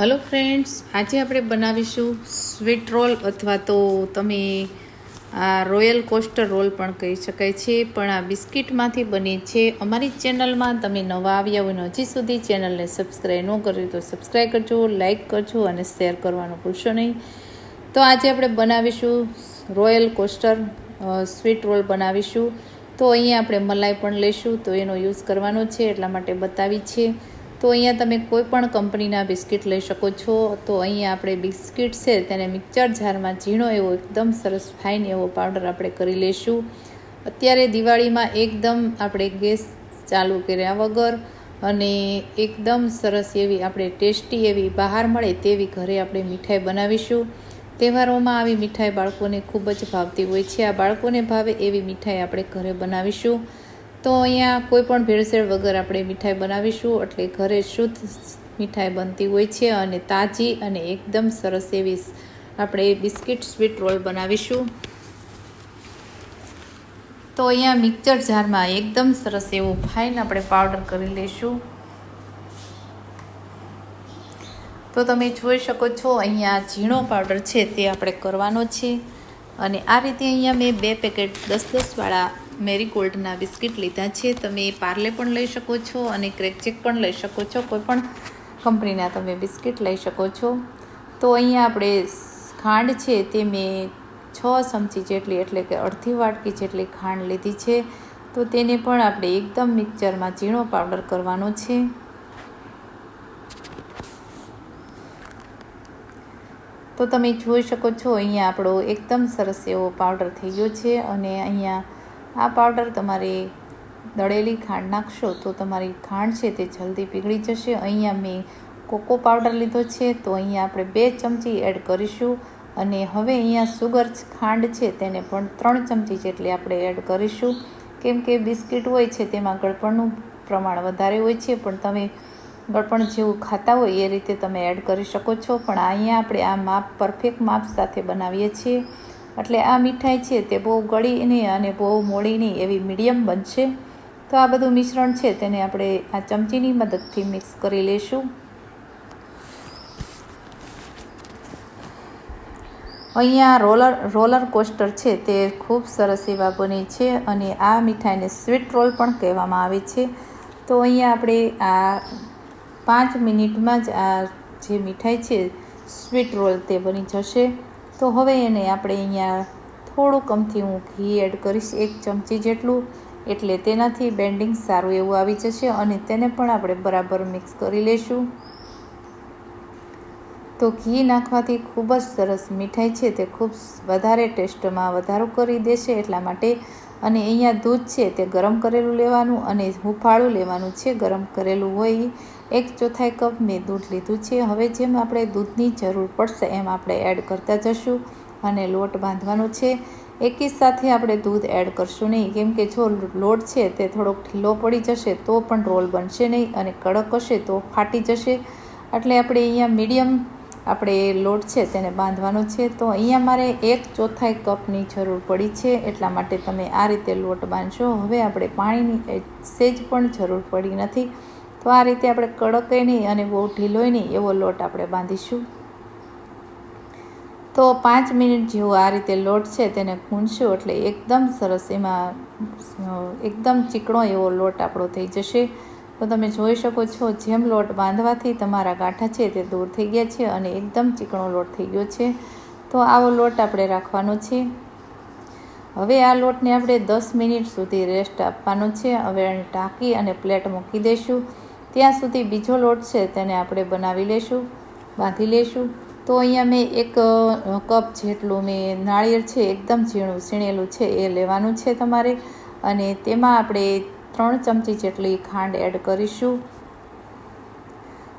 Hello friends, આજે આપણે બનાવીશું સ્વીટ રોલ અથવા તો તમે આ રોયલ કોસ્ટર રોલ પણ કહી શકાય છે, પણ આ બિસ્કિટમાંથી બને છે. અમારી ચેનલમાં તમે નવા આવ્યા હોય હજી સુધી ચેનલને સબસ્ક્રાઈબ ન કર્યું તો સબસ્ક્રાઈબ કરજો લાઈક કરજો અને શેર કરવાનું ભૂલશો નહીં. તો આજે આપણે બનાવીશું રોયલ કોસ્ટર સ્વીટ રોલ બનાવીશું. તો અહીંયા આપણે મલાઈ પણ લઈશું, તો એનો યુઝ કરવાનો છે, એટલા માટે બતાવી છે. તો અહીંયા તમે કોઈ પણ કંપનીના બિસ્કિટ લઈ શકો છો. તો અહીંયા આપણે બિસ્કિટ છે તેને મિક્સર જારમાં ઝીણો એવો એકદમ સરસ ફાઇન એવો પાવડર આપણે કરી લઈશું. અત્યારે દિવાળીમાં એકદમ આપણે ગેસ ચાલુ કર્યા વગર અને એકદમ સરસ એવી આપણે ટેસ્ટી એવી બહાર મળે તેવી ઘરે આપણે મીઠાઈ બનાવીશું. તહેવારોમાં આવી મીઠાઈ બાળકોને ખૂબ જ ભાવતી હોય છે. આ બાળકોને ભાવે એવી મીઠાઈ આપણે ઘરે બનાવીશું. તો અહીંયા કોઈ પણ ભેળસેળ વગર આપણે મીઠાઈ બનાવીશું, એટલે ઘરે શુદ્ધ મીઠાઈ બનતી હોય છે અને તાજી અને એકદમ સરસ એવી આપણે બિસ્કિટ સ્વીટ રોલ બનાવીશું. તો અહીંયા મિક્સર જારમાં એકદમ સરસ એવો ફાઇન આપણે પાવડર કરી લઈશું. તો તમે જોઈ શકો છો અહીંયા ઝીણો પાવડર છે તે આપણે કરવાનો છે. અને આ રીતે અહીંયા મેં બે પેકેટ દસ દસવાળા મેરીગોલ્ડના બિસ્કિટ લીધા છે. તમે પાર્લે પણ લઈ શકો છો અને ક્રેકચેક પણ લઈ શકો છો. કોઈ પણ કંપનીના તમે બિસ્કિટ લઈ શકો છો. તો અહીંયા આપણે ખાંડ છે તે મેં છ ચમચી જેટલી, એટલે કે અડધી વાટકી જેટલી ખાંડ લીધી છે. તો તેને પણ આપણે એકદમ મિક્સરમાં ઝીણો પાવડર કરવાનો છે. તો તમે જોઈ શકો છો, અહીંયા આપણો એકદમ સરસ એવો પાવડર થઈ ગયો છે અને અહીંયા આ પાવડર તમારે દળેલી ખાંડ નાખશો તો તમારી ખાંડ છે તે જલ્દી પીગળી જશે. અહીંયા મેં કોકો પાવડર લીધો છે તો અહીંયા આપણે બે ચમચી એડ કરીશું અને હવે અહીંયા સુગર ખાંડ છે તેને પણ ત્રણ ચમચી જેટલી આપણે એડ કરીશું. કેમ કે બિસ્કિટ હોય છે તેમાં ગળપણનું પ્રમાણ વધારે હોય છે પણ તમે ગળપણ જેવું ખાતા હોય એ રીતે તમે એડ કરી શકો છો. પણ અહીંયા આપણે આ માપ, પરફેક્ટ માપ સાથે બનાવીએ છીએ. એટલે આ મીઠાઈ છે તે બહુ ગળી નહીં અને બહુ મોડી નહીં એવી મીડિયમ બનશે. તો આ બધું મિશ્રણ છે તેને આપણે આ ચમચીની મદદથી મિક્સ કરી લઈશું અહીંયા રોલર રોલર કોસ્ટર છે તે ખૂબ સરસ એવા બને છે અને આ મીઠાઈને સ્વીટ રોલ પણ કહેવામાં આવે છે. તો અહીંયા આપણે આ પાંચ મિનિટમાં જ આ જે મીઠાઈ છે સ્વીટ રોલ તે બની જશે. તો હવે એને આપણે અહીંયા થોડુંક અમથી હું ઘી એડ કરીશ એક ચમચી જેટલું, એટલે તેનાથી બેન્ડિંગ સારું એવું આવી જશે અને તેને પણ આપણે બરાબર મિક્સ કરી લઈશું તો ઘી નાખવાથી ખૂબ જ સરસ મીઠાઈ છે તે ખૂબ વધારે ટેસ્ટમાં વધારો કરી દેશે એટલા માટે અને અહીંયા દૂધ છે તે ગરમ કરેલું લેવાનું અને હુંફાળું લેવાનું છે ગરમ કરેલું હોય. એક ચોથાઈ કપ મેં દૂધ લીધું છે. હવે જેમ આપણે દૂધની જરૂર પડશે એમ આપણે એડ કરતા જશું અને લોટ બાંધવાનો છે. એકી સાથે આપણે દૂધ એડ કરશું નહીં. કેમ કે જો લોટ છે તે થોડોક ઢીલો પડી જશે તો પણ રોલ બનશે નહીં અને કડક હશે તો ફાટી જશે. એટલે આપણે અહીંયા મીડિયમ આપણે લોટ છે તેને બાંધવાનો છે, તો અહીંયા મારે એક ચોથાઈ કપની જરૂર પડી છે, એટલા માટે તમે આ રીતે લોટ બાંધશો. હવે આપણે પાણીની સેજ પણ જરૂર પડી નથી, તો આ રીતે આપણે કડકય નહીં અને બહુ ઢીલોય નહીં એવો લોટ આપણે બાંધીશું. તો પાંચ મિનિટ જેવો આ રીતે લોટ છે તેને ગૂંથશું એટલે એકદમ સરસ એમાં એકદમ ચીકણો એવો લોટ આપણો થઈ જશે. તો તમે જોઈ શકો છો, જેમ લોટ બાંધવાથી તમારા ગાંઠા છે તે દૂર થઈ ગયા છે અને એકદમ ચીકણો લોટ થઈ ગયો છે. તો આવો લોટ આપણે રાખવાનો છે. હવે આ લોટને આપણે દસ મિનિટ સુધી રેસ્ટ આપવાનો છે. હવે એને ઢાંકી અને પ્લેટ મૂકી દઈશું. ત્યાં સુધી બીજો લોટ છે તેને આપણે બનાવી લઈશું બાંધી લઈશું તો અહીંયા મેં એક કપ જેટલું મેં નાળિયેર છે, એકદમ ઝીણું, સીણેલું છે એ લેવાનું છે તમારે. અને તેમાં આપણે ત્રણ ચમચી જેટલી ખાંડ એડ કરીશું.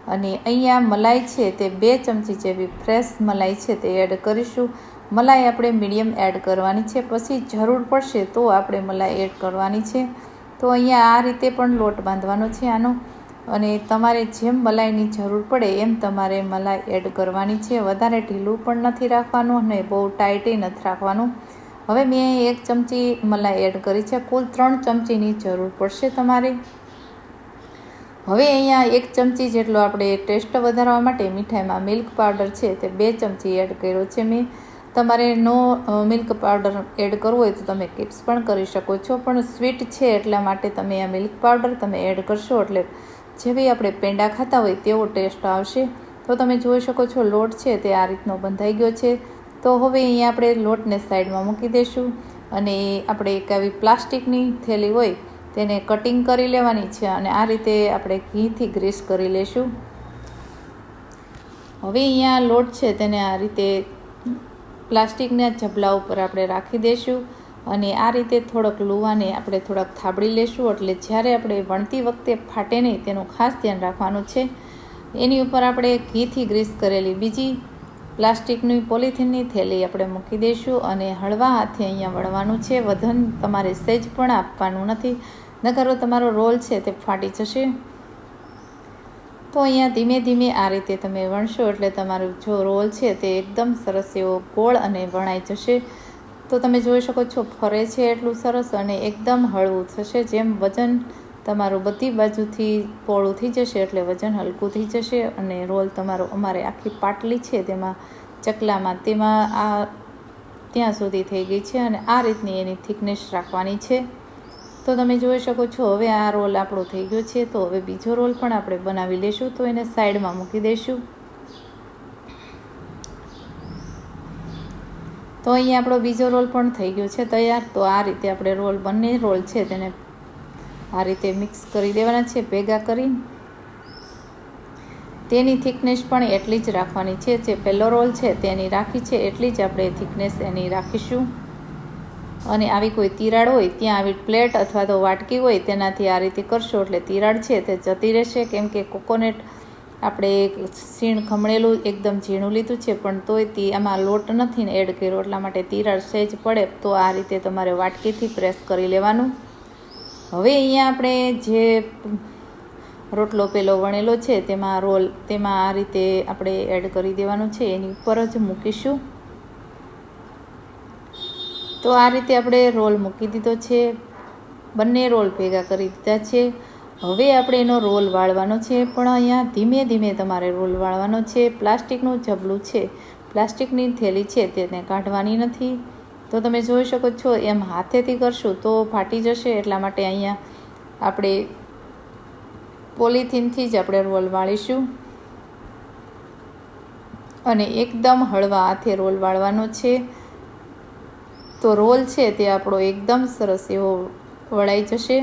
અને અહીંયા મલાઈ છે તે બે ચમચી જેવી ફ્રેશ મલાઈ છે તે એડ કરીશું. મલાઈ આપણે મીડિયમ એડ કરવાની છે. પછી જરૂર પડશે તો આપણે મલાઈ એડ કરવાની છે. તો અહીંયા આ રીતે પણ લોટ બાંધવાનો છે આનો. અને તમારે જેમ મલાઈની જરૂર પડે એમ તમારે મલાઈ એડ કરવાની છે. વધારે ઢીલું પણ નથી રાખવાનું અને બહુ ટાઈટે નથી રાખવાનું. હવે મેં એક ચમચી મલાઈ એડ કરી છે. કુલ ત્રણ ચમચીની જરૂર પડશે તમારે. હવે અહીંયા એક ચમચી જેટલો આપણે ટેસ્ટ વધારવા માટે મીઠાઈમાં મિલ્ક પાવડર છે તે બે ચમચી એડ કર્યો છે મેં. તમારે નો મિલ્ક પાવડર એડ કરવો હોય તો તમે કિપ્સ પણ કરી શકો છો. પણ સ્વીટ છે એટલા માટે તમે આ મિલ્ક પાવડર તમે એડ કરશો એટલે જેવી આપણે પેંડા ખાતા હોય તેવો ટેસ્ટ આવશે. તો તમે જોઈ શકો છો લોટ છે તે આ રીતનો બંધાઈ ગયો છે. તો હવે અહીંયા આપણે લોટને સાઈડમાં મૂકી દઈશું અને આપણે એક આવી પ્લાસ્ટિકની થેલી હોય તેને કટિંગ કરી લેવાની છે અને આ રીતે આપણે ઘીથી ગ્રીસ કરી લેશું. હવે અહીંયા લોટ છે તેને આ રીતે પ્લાસ્ટિકના જબલા ઉપર આપણે રાખી દઈશું અને આ રીતે થોડોક લુવાને આપણે થોડાક થાબડી લેશું એટલે જ્યારે આપણે વણતી વખતે ફાટે નહીં તેનું ખાસ ધ્યાન રાખવાનું છે. એની ઉપર આપણે ઘીથી ગ્રીસ કરેલી બીજી પ્લાસ્ટિકની પોલિથીનની થેલી આપણે મૂકી દઈશું અને હળવા હાથે અહીંયા વળવાનું છે. વજન તમારે સહેજ પણ આપવાનું નથી. નકરો તમારો રોલ છે તે ફાટી જશે. તો અહીંયા ધીમે ધીમે આ રીતે તમે વણશો એટલે તમારો જો રોલ છે તે એકદમ સરસ એવો ગોળ અને વણાઈ જશે. તો તમે જોઈ શકો છો ફરે છે એટલું સરસ અને એકદમ હળવું થશે. જેમ વજન તમારું બધી બાજુથી પોળું થઈ જશે એટલે વજન હલકું થઈ જશે અને રોલ તમારો અમારે આખી પાટલી છે તેમાં ચકલામાં તેમાં આ ત્યાં સુધી થઈ ગઈ છે અને આ રીતની એની થિકનેસ રાખવાની છે. તો તમે જોઈ શકો છો, હવે આ રોલ આપણો થઈ ગયો છે, તો હવે બીજો રોલ પણ આપણે બનાવી લઈશું તો એને સાઈડમાં મૂકી દઈશું તો અહીંયા આપણો બીજો રોલ પણ થઈ ગયો છે તૈયાર, તો આ રીતે આપણે રોલ, બંને રોલ છે તેને આ રીતે મિક્સ કરી દેવાના છે, ભેગા કરી તેની થિકનેસ પણ એટલી જ રાખવાની છે, જે પહેલો રોલ છે તેની રાખી છે, એટલી જ આપણે થિકનેસ એની રાખીશું. અને આવી કોઈ તિરાડ હોય, ત્યાં આવી પ્લેટ અથવા તો વાટકી હોય, તેનાથી આ રીતે કરશો એટલે તિરાડ છે તે જતી રહેશે. કેમ કે કોકોનેટ આપણે સીણ ખમણેલું, એકદમ ઝીણું લીધું છે, પણ તોય તે આમાં લોટ નથી ને એડ કર્યો, એટલા માટે તિરાડ સહેજ પડે, તો આ રીતે તમારે વાટકીથી પ્રેસ કરી લેવાનું. હવે અહીંયા આપણે જે રોટલો પેલો વણેલો છે, તેમાં રોલ, તેમાં આ રીતે આપણે એડ કરી દેવાનું છે, એની ઉપર જ મૂકીશું. તો આ રીતે આપણે રોલ મૂકી દીધો છે. બંને રોલ ભેગા કરી દીધા છે. હવે આપણે એનો રોલ વાળવાનો છે, પણ અહીંયા ધીમે ધીમે તમારે રોલ વાળવાનો છે. પ્લાસ્ટિકનું જબલું છે. પ્લાસ્ટિકની થેલી છે, તેને કાઢવાની નથી. તો તમે જોઈ શકો છો, એમ હાથેથી કરશું તો ફાટી જશે, એટલા માટે અહીંયા આપણે પોલિથીનથી જ આપણે રોલ વાળીશું. અને એકદમ હળવા હાથે રોલ વાળવાનો છે. તો રોલ છે તે આપણો એકદમ સરસ એવો વળાઈ જશે.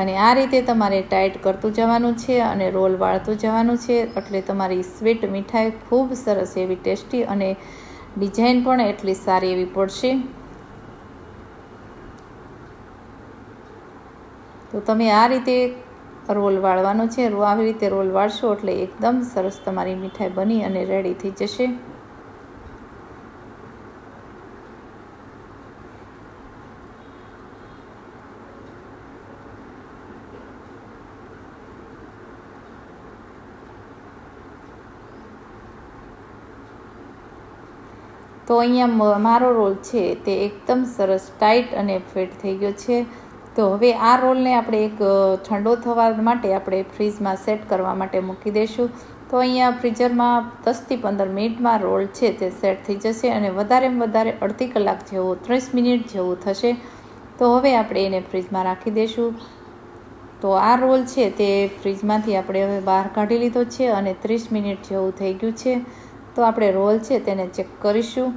અને આ રીતે તમારે ટાઈટ કરતું જવાનું છે અને રોલ વાળતું જવાનું છે. એટલે તમારી સ્વીટ મીઠાઈ ખૂબ સરસ એવી ટેસ્ટી અને ડિઝાઇન પણ એટલી સારી એવી પડશે. તો તમે આ રીતે રોલ વાળવાનો છે. આવી રીતે રોલ વાળશો એટલે એકદમ સરસ તમારી મીઠાઈ બની અને રેડી થઈ જશે. તો અહીંયા મારો રોલ છે તે એકદમ સરસ, ટાઈટ અને ફિટ થઈ ગયો છે. તો હવે આ રોલને આપણે એક ઠંડો થવા માટે આપણે ફ્રીજમાં સેટ કરવા માટે મૂકી દઈશું. તો અહીંયા ફ્રીઝરમાં દસથી પંદર મિનિટમાં રોલ છે તે સેટ થઈ જશે અને વધારેમાં વધારે અડધી કલાક જેવું, ત્રીસ મિનિટ જેવું થશે. તો હવે આપણે એને ફ્રીજમાં રાખી દઈશું. તો આ રોલ છે તે ફ્રીજમાંથી આપણે હવે બહાર કાઢી લીધો છે અને ત્રીસ મિનિટ જેવું થઈ ગયું છે. તો આપણે રોલ છે તેને ચેક કરીશું.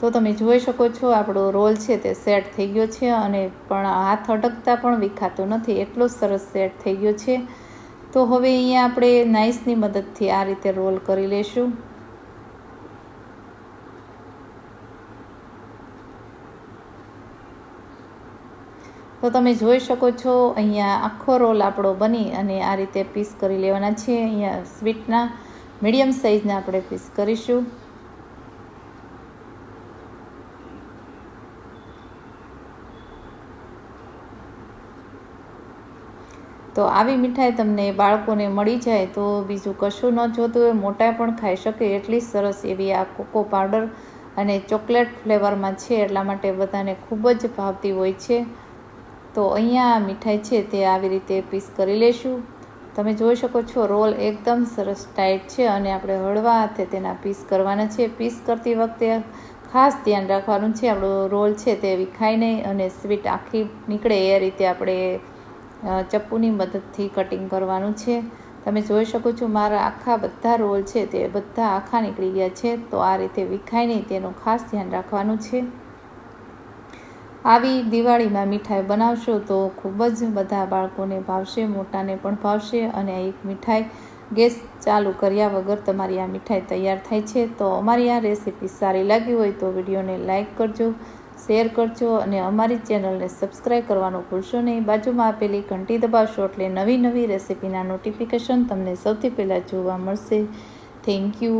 તો તમે જોઈ શકો છો આપણો રોલ છે તે સેટ થઈ ગયો છે અને પણ હાથ અટકતા પણ વિખાતો નથી, એટલો સરસ સેટ થઈ ગયો છે. તો હવે અહીંયા આપણે નાઇસની મદદથી આ રીતે રોલ કરી લેશું. તો તમે જોઈ શકો છો અહીંયા આખો રોલ આપણો બની અને આ રીતે પીસ કરી લેવાના છે અહીંયા સ્વીટના. મીડિયમ સાઇઝના આપણે પીસ કરીશું. તો આવી મીઠાઈ તમને બાળકોને મળી જાય તો બીજું કશું ન જોતું હોય, મોટા પણ ખાઈ શકે એટલી સરસ એવી આ કોકો પાવડર અને ચોકલેટ ફ્લેવરમાં છે એટલા માટે બધાને ખૂબ જ ભાવતી હોય છે. તો અહીંયા મીઠાઈ છે તે આવી રીતે પીસ કરી લેશું. તમે જોઈ શકો છો, રોલ એકદમ સરસ ટાઈટ છે અને આપણે હળવા હાથે તેના પીસ કરવાના છે પીસ કરતી વખતે ખાસ ધ્યાન રાખવાનું છે, આપણો રોલ છે તે વિખાય નહીં અને સ્વીટ આખી નીકળે એ રીતે આપણે ચપ્પુની મદદથી કટિંગ કરવાનું છે. તમે જોઈ શકો છો મારા આખા બધા રોલ છે તે બધા આખા નીકળી ગયા છે, તો આ રીતે વિખાય નહીં તેનું ખાસ ધ્યાન રાખવાનું છે. આવી દિવાળીમાં મીઠાઈ બનાવશો તો ખૂબ જ બધા બાળકોને ભાવશે, મોટાને પણ ભાવશે અને એક મીઠાઈ ગેસ ચાલુ કર્યા વગર તમારી આ મીઠાઈ તૈયાર થાય છે. તો અમારી આ રેસીપી સારી લાગી હોય તો વિડીયોને લાઇક કરજો, શેર કરજો અને અમારી ચેનલને સબસ્ક્રાઈબ કરવાનું ભૂલશો નહીં. બાજુમાં આપેલી ઘંટી દબાવશો એટલે નવી નવી રેસીપીના નોટિફિકેશન તમને સૌથી પહેલાં જોવા મળશે. Thank you.